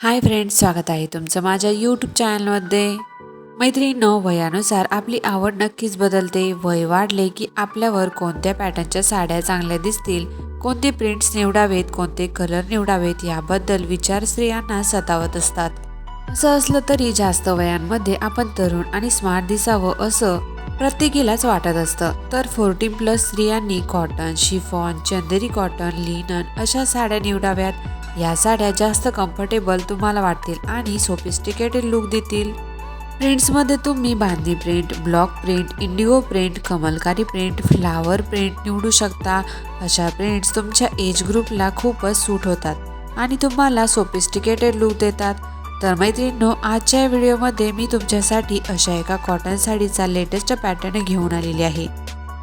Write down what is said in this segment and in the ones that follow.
Hi friends स्वागत आहे तुमचं माझ्या यूट्यूब चॅनलमध्ये मैत्रिणींनो वयानुसार आपली आवड नक्कीच बदलते. वय वाढले की आपल्यावर कोणत्या पॅटर्नच्या साड्या चांगल्या दिसतील कोणते प्रिंट्स निवडावेत कोणते कलर निवडावेत याबद्दल विचार स्त्रियांना सतावत असतात. असं असलं तरी जास्त वयांमध्ये आपण तरुण आणि स्मार्ट दिसावं असं प्रत्येकीलाच वाटत असतं. तर फोर्टीन प्लस स्त्रियांनी cotton chiffon Chanderi cotton linen अशा साड्या निवडाव्यात. या साड्या जास्त कम्फर्टेबल तुम्हाला वाटतील आणि सोफिस्टिकेटेड लुक देतील. प्रिंट्समध्ये तुम्ही बांधी print block print indigo print कमलकारी print flower print निवडू शकता. अशा प्रिंट्स तुमच्या एज ग्रुपला खूपच सूट होतात आणि तुम्हाला सोफिस्टिकेटेड लुक देतात. तर मैत्रिणींनो आजच्या व्हिडिओमध्ये मी तुमच्यासाठी अशा एका कॉटन साडीचा लेटेस्ट पॅटर्न घेऊन आलेली आहे.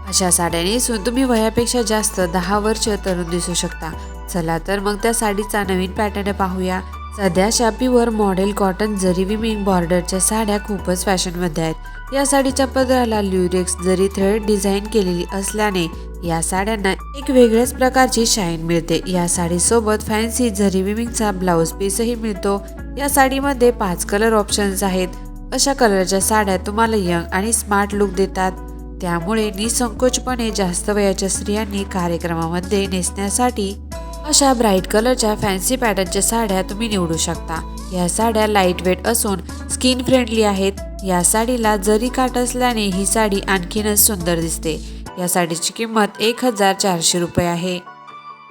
अशा साड्या तुम्ही वयापेक्षा जास्त दहा वर्ष तरुण दिसू शकता. चला तर मग त्या साडीचा नवीन पॅटर्न पाहूया. सध्या शापीवर मॉडेल कॉटन जरी विमिंग बॉर्डरच्या साड्या खूपच फॅशनमध्ये आहेत. या साडीच्या पदराला ल्युरेक्स जरी थ्रेड डिझाईन केलेली असल्याने या साड्यांना एक वेगळ्याच प्रकारची शाईन मिळते. या साडीसोबत फॅन्सी जरी विमिंगचा ब्लाऊज पीसही मिळतो. या साडीमध्ये पाच कलर ऑप्शन्स आहेत. अशा कलरच्या साड्या तुम्हाला यंग आणि स्मार्ट लुक देतात. त्यामुळे निसंकोचपणे जास्त वयाच्या स्त्रियांनी कार्यक्रमामध्ये नेसण्यासाठी अशा ब्राईट कलरच्या फॅन्सी पॅटर्नच्या साड्या तुम्ही निवडू शकता. या साड्या लाइट वेट असून स्किन फ्रेंडली आहेत. या साडीला जरी काट असल्याने ही साडी आणखीनच सुंदर दिसते. या साडीची किंमत एक हजार चारशे रुपये आहे.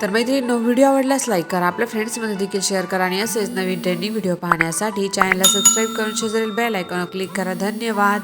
तर मैत्रिणींनो व्हिडिओ आवडल्यास लाईक करा. आपल्या फ्रेंड्समध्ये देखील शेअर करा आणि असेच नवीन ट्रेंडिंग व्हिडिओ पाहण्यासाठी चॅनलला सबस्क्राईब करून शेजारील बेल आयकॉनवर क्लिक करा. धन्यवाद!